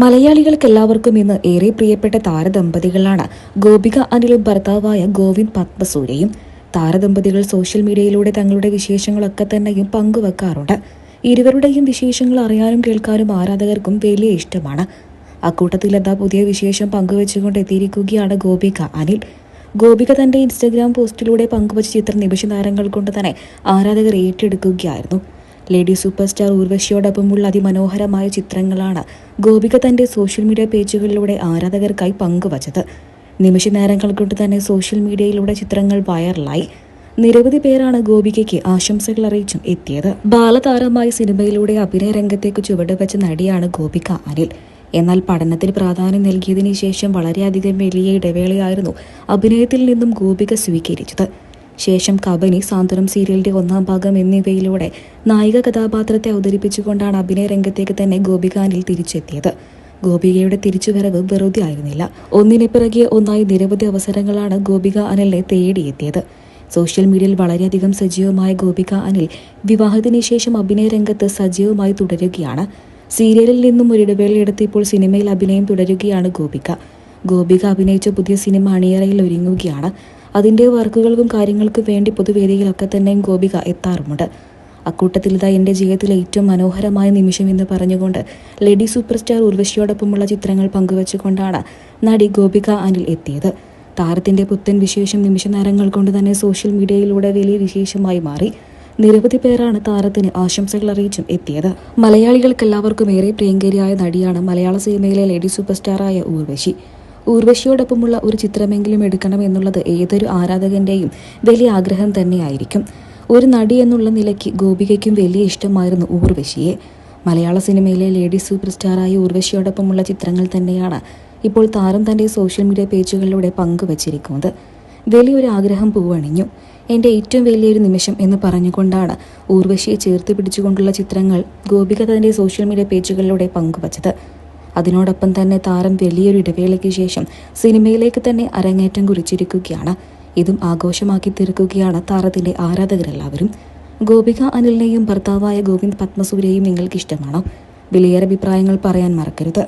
മലയാളികൾക്ക് എല്ലാവർക്കും ഇന്ന് ഏറെ പ്രിയപ്പെട്ട താരദമ്പതികളാണ് ഗോപിക അനിലും ഭർത്താവായ ഗോവിന്ദ് പത്മസൂര്യയും. താരദമ്പതികൾ സോഷ്യൽ മീഡിയയിലൂടെ തങ്ങളുടെ വിശേഷങ്ങളൊക്കെ തന്നെയും പങ്കുവെക്കാറുണ്ട്. ഇരുവരുടെയും വിശേഷങ്ങൾ അറിയാനും കേൾക്കാനും ആരാധകർക്കും വലിയ ഇഷ്ടമാണ്. അക്കൂട്ടത്തിൽ എന്താ പുതിയ വിശേഷം പങ്കുവെച്ചുകൊണ്ട് എത്തിയിരിക്കുകയാണ് ഗോപിക അനിൽ. ഗോപിക തന്റെ ഇൻസ്റ്റഗ്രാം പോസ്റ്റിലൂടെ പങ്കുവച്ച ചിത്രം നിമിഷ നേരങ്ങൾ കൊണ്ട് തന്നെ ആരാധകർ ഏറ്റെടുക്കുകയായിരുന്നു. ലേഡി സൂപ്പർ സ്റ്റാർ ഊർവശിയോടൊപ്പമുള്ള അതിമനോഹരമായ ചിത്രങ്ങളാണ് ഗോപിക തന്റെ സോഷ്യൽ മീഡിയ പേജുകളിലൂടെ ആരാധകർക്കായി പങ്കുവച്ചത്. നിമിഷ നേരങ്ങൾ കൊണ്ട് തന്നെ സോഷ്യൽ മീഡിയയിലൂടെ ചിത്രങ്ങൾ വൈറലായി. നിരവധി പേരാണ് ഗോപികയ്ക്ക് ആശംസകൾ അറിയിച്ചും എത്തിയത്. ബാലതാരമായി സിനിമയിലൂടെ അഭിനയ രംഗത്തേക്ക് ചുവടുവെച്ച നടിയാണ് ഗോപിക അനിൽ. എന്നാൽ പഠനത്തിൽ പ്രാധാന്യം നൽകിയതിനു ശേഷം വളരെയധികം വലിയ ഇടവേളയായിരുന്നു അഭിനയത്തിൽ നിന്നും ഗോപിക സ്വീകരിച്ചത്. ശേഷം കബനി സാന്ത്വനം സീരിയലിന്റെ ഒന്നാം ഭാഗം എന്നിവയിലൂടെ നായിക കഥാപാത്രത്തെ അവതരിപ്പിച്ചുകൊണ്ടാണ് അഭിനയ രംഗത്തേക്ക് തന്നെ ഗോപികാനിൽ തിരിച്ചെത്തിയത്. ഗോപികയുടെ തിരിച്ചുവരവ് വെറുതെ ആയിരുന്നില്ല ഒന്നിനെ പിറകെ ഒന്നായി നിരവധി അവസരങ്ങളാണ് ഗോപിക അനിലിനെ തേടിയെത്തിയത്. സോഷ്യൽ മീഡിയയിൽ വളരെയധികം സജീവമായ ഗോപിക അനിൽ വിവാഹത്തിന് ശേഷം അഭിനയ രംഗത്ത് സജീവമായി തുടരുകയാണ്. സീരിയലിൽ നിന്നും ഒരിടവേളയെടുത്ത് ഇപ്പോൾ സിനിമയിൽ അഭിനയം തുടരുകയാണ് ഗോപിക. ഗോപിക അഭിനയിച്ച പുതിയ സിനിമ അണിയറയിൽ ഒരുങ്ങുകയാണ്. അതിന്റെ വർക്കുകൾക്കും കാര്യങ്ങൾക്കും വേണ്ടി പൊതുവേദികളൊക്കെ തന്നെയും ഗോപിക എത്താറുമുണ്ട്. അക്കൂട്ടത്തിൽ ഇതാ എന്റെ ജീവിതത്തിലെ ഏറ്റവും മനോഹരമായ നിമിഷം എന്ന് പറഞ്ഞുകൊണ്ട് ലേഡി സൂപ്പർ സ്റ്റാർ ഉർവശിയോടൊപ്പമുള്ള ചിത്രങ്ങൾ പങ്കുവച്ചുകൊണ്ടാണ് നടി ഗോപിക അനിൽ എത്തിയത്. താരത്തിന്റെ പുത്തൻ വിശേഷം നിമിഷ നേരങ്ങൾ കൊണ്ട് തന്നെ സോഷ്യൽ മീഡിയയിലൂടെ വലിയ വിശേഷമായി മാറി. നിരവധി പേരാണ് താരത്തിന് ആശംസകൾ അറിയിച്ചും എത്തിയത്. മലയാളികൾക്കെല്ലാവർക്കും ഏറെ പ്രിയങ്കരിയായ നടിയാണ് മലയാള സിനിമയിലെ ലേഡി സൂപ്പർ സ്റ്റാറായ ഊർവശി ഊർവശിയോടൊപ്പമുള്ള ഒരു ചിത്രമെങ്കിലും എടുക്കണം എന്നുള്ളത് ഏതൊരു ആരാധകന്റെയും വലിയ ആഗ്രഹം തന്നെയായിരിക്കും. ഒരു നടി എന്നുള്ള നിലയ്ക്ക് ഗോപികയ്ക്കും വലിയ ഇഷ്ടമായിരുന്നു ഊർവശിയെ. മലയാള സിനിമയിലെ ലേഡി സൂപ്പർ സ്റ്റാറായ ഊർവശിയോടൊപ്പമുള്ള ചിത്രങ്ങൾ തന്നെയാണ് ഇപ്പോൾ താരം തന്റെ സോഷ്യൽ മീഡിയ പേജുകളിലൂടെ പങ്കുവച്ചിരിക്കുന്നത്. വലിയൊരു ആഗ്രഹം പൂവണിഞ്ഞു. എന്റെ ഏറ്റവും വലിയൊരു നിമിഷം എന്ന് പറഞ്ഞുകൊണ്ടാണ് ഊർവശിയെ ചേർത്ത് പിടിച്ചുകൊണ്ടുള്ള ചിത്രങ്ങൾ ഗോപിക തന്റെ സോഷ്യൽ മീഡിയ പേജുകളിലൂടെ പങ്കുവച്ചത്. അതിനോടൊപ്പം തന്നെ താരം വലിയൊരു ഇടവേളയ്ക്ക് ശേഷം സിനിമയിലേക്ക് തന്നെ അരങ്ങേറ്റം കുറിച്ചിരിക്കുകയാണ്. ഇതും ആഘോഷമാക്കി തീർക്കുകയാണ് താരത്തിന്റെ ആരാധകരെല്ലാവരും. ഗോപിക അനിലിനെയും ഭർത്താവായ ഗോവിന്ദ് പത്മസൂര്യയും നിങ്ങൾക്ക് ഇഷ്ടമാണോ വിലയേറെ അഭിപ്രായങ്ങൾ പറയാൻ മറക്കരുത്.